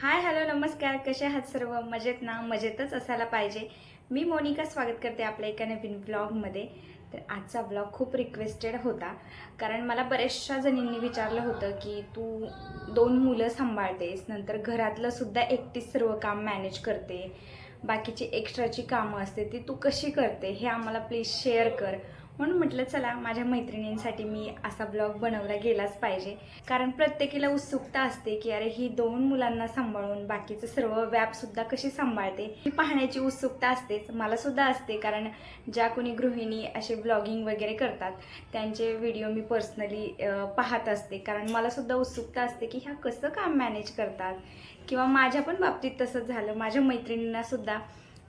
Hi hello नमस्कार. कसे आहात सर्व? मजेत ना? मजेतच असायला पाहिजे. मी मोनिका स्वागत करते आपल्या एका नवीन ब्लॉगमध्ये तर आजचा ब्लॉग खूप रिक्वेस्टेड होता. कारण मला बऱ्याचशा जणींनी विचारलं होतं की तू दोन मुलं सांभाळतेस नंतर घरातलं सुद्धा एकटीच सर्व काम मॅनेज करते. बाकीची एक्स्ट्राची कामं असते ती तू कशी करते हे आम्हाला प्लीज शेअर कर. म्हणून म्हटलं चला माझ्या मैत्रिणींसाठी मी असा ब्लॉग बनवला गेलाच पाहिजे. कारण प्रत्येकीला उत्सुकता असते की अरे ही दोन मुलांना सांभाळून बाकीचं सर्व व्यापसुद्धा कशी सांभाळते? ही पाहण्याची उत्सुकता असतेच मलासुद्धा असते. कारण ज्या कोणी गृहिणी असे ब्लॉगिंग वगैरे करतात त्यांचे व्हिडिओ मी पर्सनली पाहत असते. कारण मला सुद्धा उत्सुकता असते की ह्या कसं काम मॅनेज करतात? किंवा माझ्या पण बाबतीत तसंच झालं. माझ्या मैत्रिणींनासुद्धा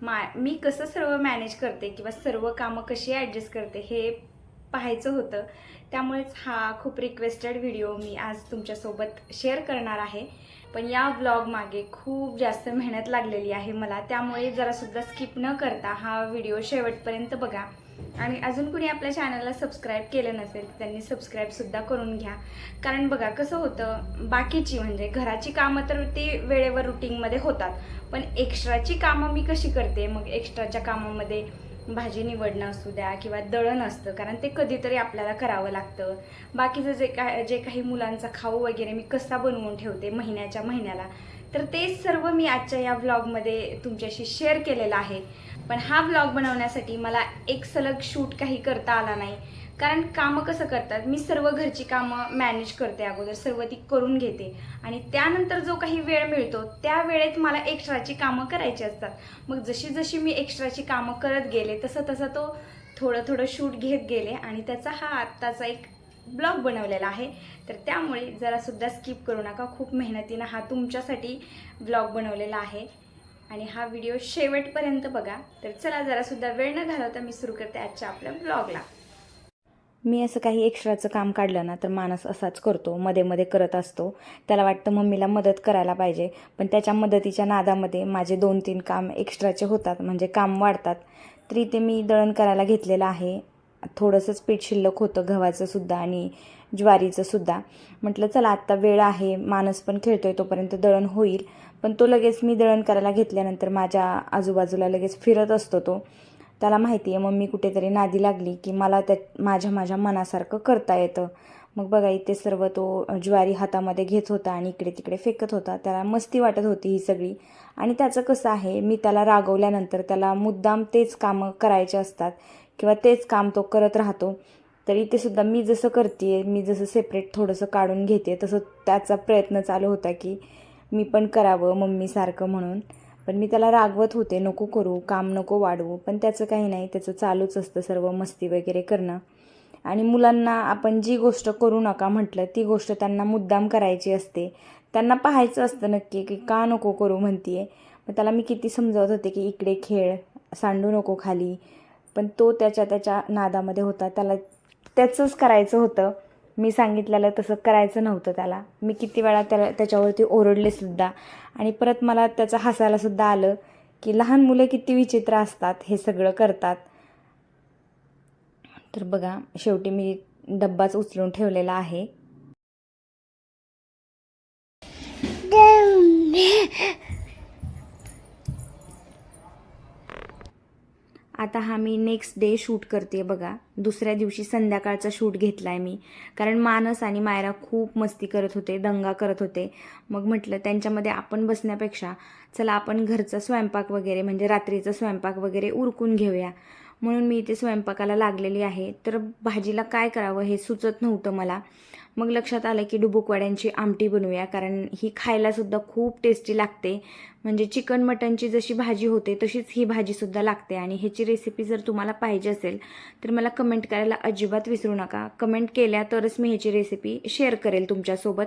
मा मी कसं सर्व मॅनेज करते किंवा सर्व कामं कशी ॲडजस्ट करते हे पाहायचं होतं. त्यामुळेच हा खूप रिक्वेस्टेड व्हिडिओ मी आज तुमच्यासोबत शेअर करणार आहे. पण या ब्लॉग मागे खूप जास्त मेहनत लागलेली आहे मला. त्यामुळे जरासुद्धा स्किप न करता हा व्हिडिओ शेवटपर्यंत बघा. आणि अजून कुणी आपल्या चॅनलला सबस्क्राईब केलं नसेल तर त्यांनी सबस्क्राईबसुद्धा करून घ्या. कारण बघा कसं होतं बाकीची म्हणजे घराची कामं तर ती वेळेवर रुटीनमध्ये होतात. पण एक्स्ट्राची कामं मी कशी करते? मग एक्स्ट्राच्या कामामध्ये भाजी निवडणं असू द्या किंवा दळण असतं कारण ते कधीतरी आपल्याला करावं लागतं. बाकीचं जे काय जे काही मुलांचा खाऊ वगैरे मी कसा बनवून ठेवते महिन्याच्या महिन्याला तर ते सर्व मी आजच्या या व्लॉगमध्ये तुमच्याशी शेअर केलेलं आहे. पण हा ब्लॉग बनवण्यासाठी मला एक सलग शूट काही करता आला नाही. कारण कामं कसं करतात? मी सर्व घरची कामं मॅनेज करते अगोदर सर्व ती करून घेते. आणि त्यानंतर जो काही वेळ मिळतो त्या वेळेत मला एक्स्ट्राची कामं करायची असतात. मग जशी जशी मी एक्स्ट्राची कामं करत गेले तसं तसं तो थोडं थोडं शूट घेत गेले आणि त्याचा हा आत्ताचा एक ब्लॉग बनवलेला आहे. तर त्यामुळे जरासुद्धा स्किप करू नका. खूप मेहनतीनं हा तुमच्यासाठी ब्लॉग बनवलेला आहे. आणि हा व्हिडिओ शेवटपर्यंत बघा. तर चला जरासुद्धा वेळ न घालवता मी सुरू करते आजच्या आपल्या ब्लॉगला मी असं काही एक्स्ट्राचं काम काढलं ना तर माणूस असाच करतो मध्ये मध्ये करत असतो. त्याला वाटतं मम्मीला मदत करायला पाहिजे पण त्याच्या मदतीच्या नादामध्ये माझे दोन तीन काम एक्स्ट्राचे होतात म्हणजे काम वाढतात. तरी ते मी दळण करायला घेतलेलं आहे. थोडंसंच पीठ शिल्लक होतं गव्हाचंसुद्धा आणि ज्वारीचंसुद्धा म्हटलं चला आत्ता वेळ आहे माणूस पण खेळतो आहे तोपर्यंत दळण होईल. पण तो लगेच मी दळण करायला घेतल्यानंतर माझ्या आजूबाजूला लगेच फिरत असतो तो. त्याला माहिती आहे मम्मी कुठेतरी नादी लागली की मला त्या माझ्या माझ्या मनासारखं करता येतं. मग बघा इथे सर्व तो ज्वारी हातामध्ये घेत होता आणि इकडे तिकडे फेकत होता. त्याला मस्ती वाटत होती ही सगळी. आणि त्याचं कसं आहे मी त्याला रागवल्यानंतर त्याला मुद्दाम तेच कामं करायचे असतात. किंवा तेच काम तो करत राहतो. तर ते सुद्धा मी जसं करते मी जसं सेपरेट थोडंसं काढून घेते तसं त्याचा प्रयत्न चालू होता की मी पण करावं मम्मीसारखं म्हणून. पण मी त्याला रागवत होते नको करू काम नको वाढवू. पण त्याचं काही नाही त्याचं चालूच असतं सर्व मस्ती वगैरे करणं. आणि मुलांना आपण जी गोष्ट करू नका म्हटलं ती गोष्ट त्यांना मुद्दाम करायची असते. त्यांना पाहायचं असतं नक्की की का नको करू? म्हणतीये. मग त्याला मी किती समजावत होते की इकडे खेळ सांडू नको खाली पण तो त्याच्या त्याच्या नादामध्ये होता. त्याला त्याचंच करायचं होतं. मी सांगितलेलं तसं करायचं नव्हतं त्याला. मी किती वेळा त्याला त्याच्यावरती ओरडले सुद्धा. आणि परत मला त्याचं हसायलासुद्धा आलं की लहान मुलं किती विचित्र असतात हे सगळं करतात. तर बघा शेवटी मी डब्बाच उचलून ठेवलेला आहे. आता हा मी नेक्स्ट डे शूट करते बघा. दुसऱ्या दिवशी संध्याकाळचा शूट घेतला आहे मी. कारण मानस आणि मायरा खूप मस्ती करत होते दंगा करत होते. मग म्हटलं त्यांच्यामध्ये आपण बसण्यापेक्षा चला आपण घरचा स्वयंपाक वगैरे म्हणजे रात्रीचा स्वयंपाक वगैरे उरकून घेऊया. म्हणून मी इथे स्वयंपाकाला लागलेली आहे. तर भाजीला काय करावं हे सुचत नव्हतं मला. मग लक्षात आलं की डुबुकवाड्यांची आमटी बनवूया कारण ही खायलासुद्धा खूप टेस्टी लागते. म्हणजे चिकन मटनची जशी भाजी होते तशीच ही भाजीसुद्धा लागते. आणि ह्याची रेसिपी जर तुम्हाला पाहिजे असेल तर मला कमेंट करायला अजिबात विसरू नका. कमेंट केल्या तरच मी ह्याची रेसिपी शेअर करेल तुमच्यासोबत.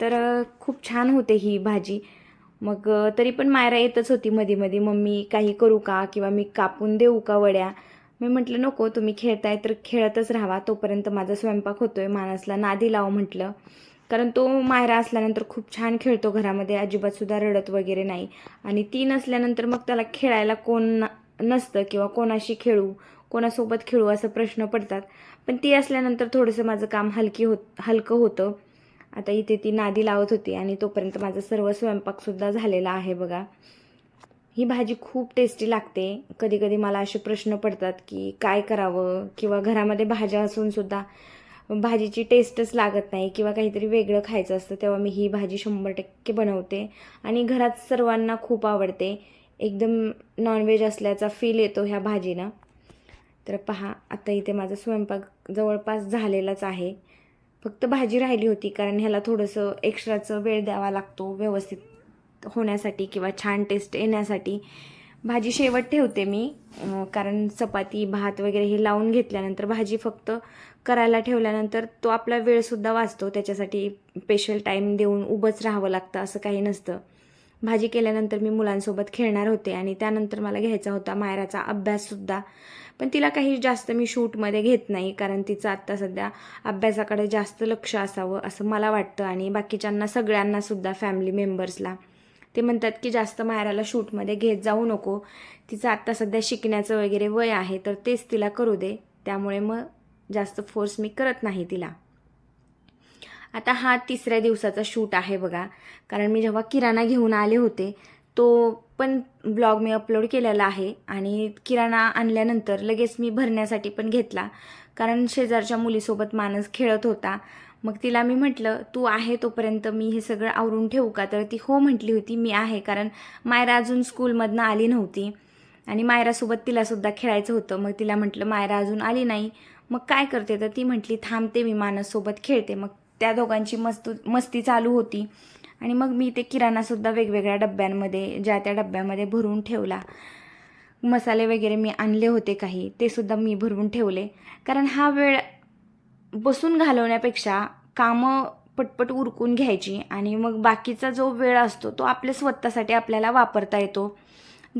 तर खूप छान होते ही भाजी. मग तरी पण मायरा येतच होती मध्ये मध्ये मम्मी काही करू का? किंवा मी कापून देऊ का वड्या? मी म्हटलं नको तुम्ही खेळताय तर खेळतच राहावा. तोपर्यंत माझा स्वयंपाक होतोय मानसला नादी लाव म्हटलं. कारण तो मायरा असल्यानंतर खूप छान खेळतो घरामध्ये अजिबात सुद्धा रडत वगैरे नाही. आणि ती नसल्यानंतर मग त्याला खेळायला कोण न- नसतं किंवा कोणाशी खेळू कोणासोबत खेळू असं प्रश्न पडतात. पण ती असल्यानंतर थोडंसं माझं काम हलकी होत हलकं होतं. आता इथे ती नादी लावत होती आणि तोपर्यंत माझा सर्व स्वयंपाकसुद्धा झालेला आहे बघा. ही भाजी खूप टेस्टी लागते. कधी कधी मला असे प्रश्न पडतात की काय करावं? किंवा घरामध्ये भाज्या असूनसुद्धा भाजीची टेस्टच लागत नाही किंवा काहीतरी वेगळं खायचं असतं तेव्हा मी ही भाजी शंभर टक्के बनवते. आणि घरात सर्वांना खूप आवडते. एकदम नॉनव्हेज असल्याचा फील येतो ह्या भाजीनं. तर पहा आता इथे माझा स्वयंपाक जवळपास झालेलाच आहे. फक्त भाजी राहिली होती कारण ह्याला थोडंसं एक्स्ट्राचं वेळ द्यावा लागतो व्यवस्थित होण्यासाठी किंवा छान टेस्ट येण्यासाठी. भाजी शेवट ठेवते मी कारण चपाती भात वगैरे हे लावून घेतल्यानंतर भाजी फक्त करायला ठेवल्यानंतर तो आपला वेळसुद्धा वाचतो त्याच्यासाठी स्पेशल टाईम देऊन उभंच राहावं लागतं असं काही नसतं. भाजी केल्यानंतर मी मुलांसोबत खेळणार होते आणि त्यानंतर मला घ्यायचा होता मायराचा अभ्याससुद्धा पण तिला काही जास्त मी शूटमध्ये घेत नाही कारण तिचं आत्ता सध्या अभ्यासाकडे जास्त लक्ष असावं असं मला वाटतं आणि बाकीच्यांना सगळ्यांनासुद्धा फॅमिली मेंबर्सला ते म्हणतात की जास्त मायराला शूटमध्ये घेत जाऊ नको. तिचं आत्ता सध्या शिकण्याचं वगैरे वय आहे तर तेच तिला करू दे. त्यामुळे मग जास्त फोर्स मी करत नाही तिला. आता हा तिसऱ्या दिवसाचा शूट आहे बघा. कारण मी जेव्हा किराणा घेऊन आले होते तो पण ब्लॉग मी अपलोड केलेला आहे आणि किराणा आणल्यानंतर लगेच मी भरण्यासाठी पण घेतला. कारण शेजारच्या मुलीसोबत माणूस खेळत होता. मग तिला मी म्हटलं तू आहे तोपर्यंत मी हे सगळं आवरून ठेवू का? तर ती हो म्हटली होती मी आहे. कारण मायरा अजून स्कूलमधनं आली नव्हती. आणि मायरासोबत तिलासुद्धा खेळायचं होतं. मग तिला म्हटलं मायरा अजून आली नाही. मग काय करते? तर ती म्हटली थांबते मी मानससोबत खेळते. मग त्या दोघांची मस्त मस्ती चालू होती. आणि मग मी ते किराणासुद्धा वेगवेगळ्या डब्यांमध्ये ज्या त्या डब्यामध्ये भरून ठेवला. मसाले वगैरे मी आणले होते काही ते सुद्धा मी भरून ठेवले. कारण हा वेळ बसून घालवण्यापेक्षा कामं पटपट उरकून घ्यायची आणि मग बाकीचा जो वेळ असतो तो आपल्या स्वतःसाठी आपल्याला वापरता येतो.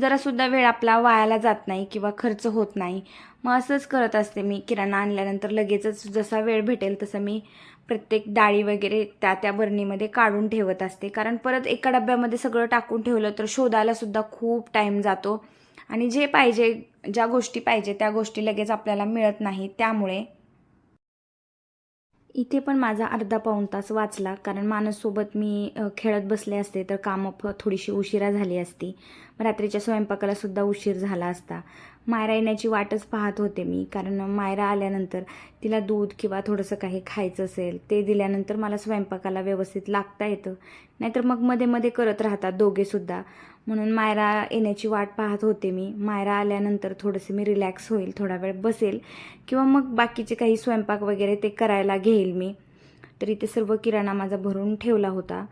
जरासुद्धा वेळ आपला वायाला जात नाही किंवा खर्च होत नाही. मग असंच करत असते मी किराणा आणल्यानंतर लगेचच जसा वेळ भेटेल तसं मी प्रत्येक डाळी वगैरे त्या त्या बरणीमध्ये काढून ठेवत असते. कारण परत एका डब्यामध्ये सगळं टाकून ठेवलं तर शोधायला सुद्धा खूप टाईम जातो. आणि जे पाहिजे ज्या गोष्टी पाहिजे त्या गोष्टी लगेच आपल्याला मिळत नाही त्यामुळे इथे पण माझा अर्धा पाऊण तास वाचला. कारण मानससोबत मी खेळत बसले असते तर कामं फ थोडीशी उशिरा झाली असती. रात्रीच्या स्वयंपाकाला सुद्धा उशीर झाला असता. मायरा येण्याची वाटच पाहत होते मी. कारण मायरा आल्यानंतर तिला दूध किंवा थोडंसं काही खायचं असेल ते दिल्यानंतर मला स्वयंपाकाला व्यवस्थित लागता येतं. नाहीतर मग मध्ये मध्ये करत राहतात दोघेसुद्धा म्हणून मायरा येण्याची वाट पाहत होते मी. मायरा आल्यानंतर थोडंसं मी रिलॅक्स होईल थोडा वेळ बसेल किंवा मग बाकीचे काही स्वयंपाक वगैरे ते करायला घेईल मी. तर इथे सर्व किराणा माझा भरून ठेवला होता.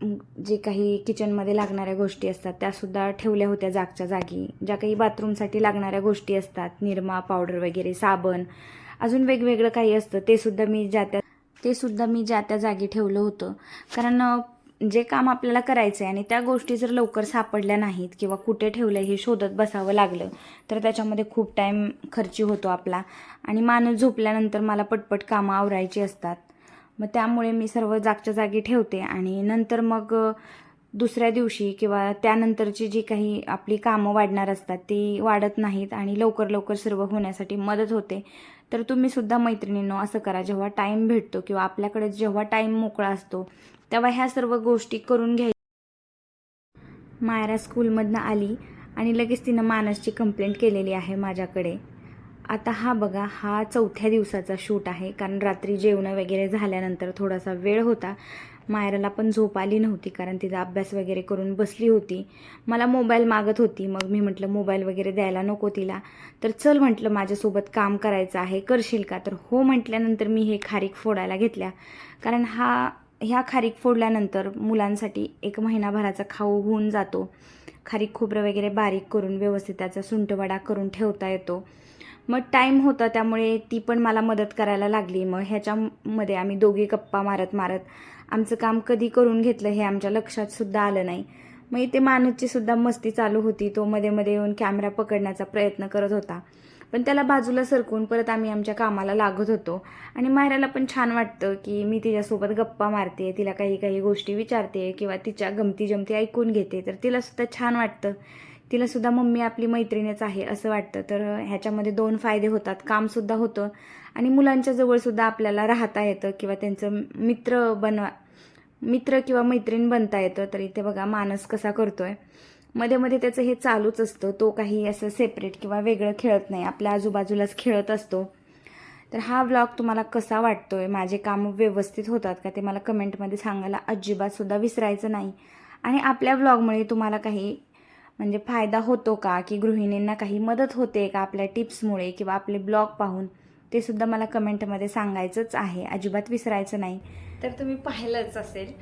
जे काही किचनमध्ये लागणाऱ्या गोष्टी असतात त्यासुद्धा ठेवल्या होत्या जागच्या जागी. ज्या काही बाथरूमसाठी लागणाऱ्या गोष्टी असतात निरमा पावडर वगैरे साबण अजून वेगवेगळं काही असतं ते सुद्धा मी ज्या त्या ते सुद्धा मी ज्या त्या जागी ठेवलं होतं. कारण जे काम आपल्याला करायचं आहे आणि त्या गोष्टी जर लवकर सापडल्या नाहीत किंवा कुठे ठेवलं हे शोधत बसावं लागलं तर त्याच्यामध्ये खूप टाईम खर्ची होतो आपला. आणि माणूस झोपल्यानंतर मला पटपट कामं आवरायची असतात. मग त्यामुळे मी सर्व जागच्या जागी ठेवते आणि नंतर मग दुसऱ्या दिवशी किंवा त्यानंतरची जी काही आपली कामं वाढणार असतात ती वाढत नाहीत आणि लवकर लवकर सर्व होण्यासाठी मदत होते. तर तुम्ही सुद्धा मैत्रिणींनो असं करा जेव्हा टाईम भेटतो किंवा आपल्याकडे जेव्हा टाईम मोकळा असतो तेव्हा ह्या सर्व गोष्टी करून घ्याय मायरा स्कूलमधनं आली आणि लगेच तिनं मानसची कंप्लेंट केलेली आहे माझ्याकडे. आता हा बघा हा चौथ्या दिवसाचा शूट आहे. कारण रात्री जेवणं वगैरे झाल्यानंतर थोडासा वेळ होता. मायराला पण झोप आली नव्हती कारण तिचा अभ्यास वगैरे करून बसली होती. मला मोबाईल मागत होती. मग मी म्हटलं मोबाईल वगैरे द्यायला नको तिला. तर चल म्हटलं माझ्यासोबत काम करायचं आहे. करशील का? तर हो म्हटल्यानंतर मी हे खारीक फोडायला घेतल्या. कारण हा ह्या खारीक फोडल्यानंतर मुलांसाठी एक महिनाभराचा खाऊ होऊन जातो. खारीक खोबरं वगैरे बारीक करून व्यवस्थित त्याचा सुंटवडा करून ठेवता येतो. मग टाईम होता त्यामुळे ती पण मला मदत करायला लागली. मग ह्याच्यामध्ये आम्ही दोघी गप्पा मारत मारत आमचं काम कधी करून घेतलं हे आमच्या लक्षात सुद्धा आलं नाही. मग इथे मानसची सुद्धा मस्ती चालू होती. तो मध्ये मध्ये येऊन कॅमेरा पकडण्याचा प्रयत्न करत होता. पण त्याला बाजूला सरकून परत आम्ही आमच्या कामाला लागत होतो. आणि मायराला पण छान वाटतं की मी तिच्यासोबत गप्पा मारते तिला काही काही गोष्टी विचारते किंवा तिच्या गमती जमती ऐकून घेते. तर तिला सुद्धा छान वाटतं तिलासुद्धा मम्मी आपली मैत्रिणीच आहे असं वाटतं. तर ह्याच्यामध्ये दोन फायदे होतात. कामसुद्धा होतं. आणि मुलांच्या जवळसुद्धा आपल्याला राहता येतं किंवा त्यांचं मित्र बनवा मित्र किंवा मैत्रीण बनता येतं. तर इथे बघा मानस कसा करतोय. मध्ये मध्ये त्याचं हे चालूच असतं. तो काही असं सेपरेट किंवा वेगळं खेळत नाही. आपल्या आजूबाजूलाच खेळत असतो. तर हा व्लॉग तुम्हाला कसा वाटतोय? माझे काम व्यवस्थित होतात का? ते मला कमेंटमध्ये सांगायला अजिबातसुद्धा विसरायचं नाही. आणि आपल्या व्लॉगमुळे तुम्हाला काही म्हणजे फायदा होतो का? की गृहिणींना काही मदत होते का आपल्या टिप्समुळे किंवा आपले ब्लॉग पाहून? ते सुद्धा मला कमेंटमध्ये सांगायचंच आहे. अजिबात विसरायचं नाही. तर तुम्ही पाहिलंच असेल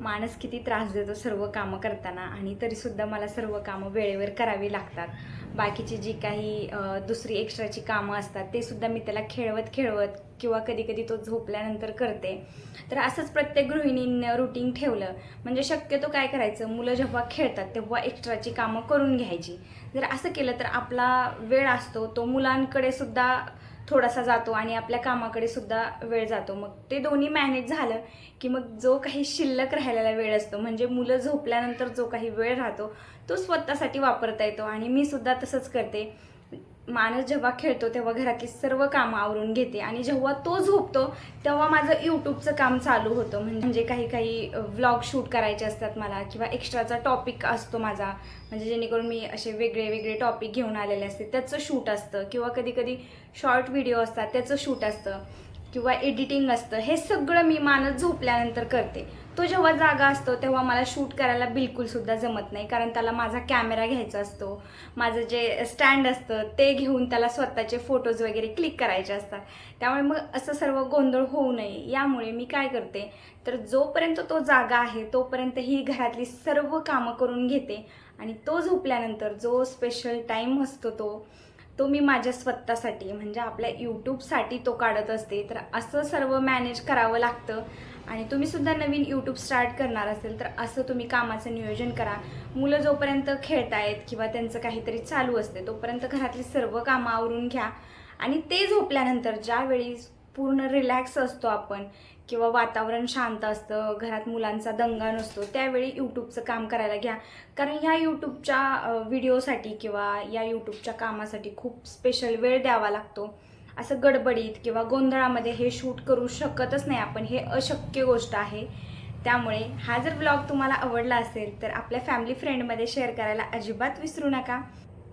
माणूस किती त्रास देतो सर्व कामं करताना आणि तरीसुद्धा मला सर्व कामं वेळेवर करावी लागतात. बाकीची जी काही दुसरी एक्स्ट्राची कामं असतात ते सुद्धा मी त्याला खेळवत खेळवत किंवा कधी कधी तो झोपल्यानंतर करते. तर असंच प्रत्येक गृहिणीनं रुटीन ठेवलं. म्हणजे शक्यतो काय करायचं? मुलं जेव्हा खेळतात तेव्हा एक्स्ट्राची कामं करून घ्यायची. जर असं केलं तर आपला वेळ असतो तो मुलांकडे सुद्धा थोडासा जातो आणि आपल्या कामाकडे सुद्धा वेळ जातो. मग ते दोन्ही मॅनेज झालं की मग जो काही शिल्लक राहिलेला वेळ असतो म्हणजे मुलं झोपल्यानंतर जो काही वेळ राहतो तो स्वतःसाठी वापरता येतो. आणि मी सुद्धा तसंच करते. माणूस जेव्हा खेळतो तेव्हा घरातली सर्व कामं आवरून घेते. आणि जेव्हा तो झोपतो तेव्हा माझं यूट्यूबचं काम चालू होतं. म्हणजे काही काही व्लॉग शूट करायचे असतात मला किंवा एक्स्ट्राचा टॉपिक असतो माझा. म्हणजे जेणेकरून मी असे वेगळे वेगळे टॉपिक घेऊन आलेले असते. त्याचं शूट असतं. किंवा कधी कधी शॉर्ट व्हिडिओ असतात त्याचं शूट असतं. किंवा एडिटिंग असतं. हे सगळं मी मानस झोपल्यानंतर करते. तो जेव्हा जागा असतो तेव्हा मला शूट करायला बिलकुल सुद्धा जमत नाही. कारण त्याला माझा कॅमेरा घ्यायचा असतो. माझं जे स्टँड असतं ते घेऊन त्याला स्वतःचे फोटोज वगैरे क्लिक करायचे असतात. त्यामुळे मग असं सर्व गोंधळ होऊ नये. यामुळे मी काय करते तर जोपर्यंत तो जागा आहे तोपर्यंत ही घरातली सर्व कामं करून घेते. आणि तो झोपल्यानंतर जो स्पेशल टाईम असतो तो तो मी माझ्या स्वतःसाठी म्हणजे आपल्या यूट्यूबसाठी तो काढत असते. तर असं सर्व मॅनेज करावं लागतं. आणि तुम्ही सुद्धा नवीन यूट्यूब स्टार्ट करणार असेल तर असं तुम्ही कामाचं नियोजन करा. मुलं जोपर्यंत खेळतायत किंवा त्यांचं काहीतरी चालू असते तोपर्यंत घरातली सर्व कामं आवरून घ्या. आणि ते झोपल्यानंतर ज्यावेळी पूर्ण रिलॅक्स असतो आपण किंवा वातावरण शांत असतं घरात मुलांचा दंगा नसतो त्यावेळी यूट्यूबचं काम करायला घ्या. कारण ह्या यूट्यूबच्या व्हिडिओसाठी किंवा या यूट्यूबच्या कामासाठी खूप स्पेशल वेळ द्यावा लागतो. असं गडबडीत किंवा गोंधळामध्ये हे शूट करू शकतच नाही आपण हे अशक्य गोष्ट आहे. त्यामुळे हा जर ब्लॉग तुम्हाला आवडला असेल तर आपल्या फॅमिली फ्रेंडमध्ये शेअर करायला अजिबात विसरू नका.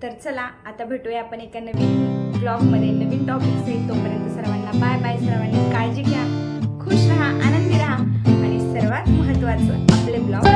तर चला आता भेटूया आपण एका नवीन ब्लॉगमध्ये नवीन टॉपिक्स सहित तोपर्यंत सर्वांना बाय बाय सर्वांनी काळजी घ्या खुश राहा आनंदी राहा. आणि सर्वात महत्त्वाचं आपले ब्लॉग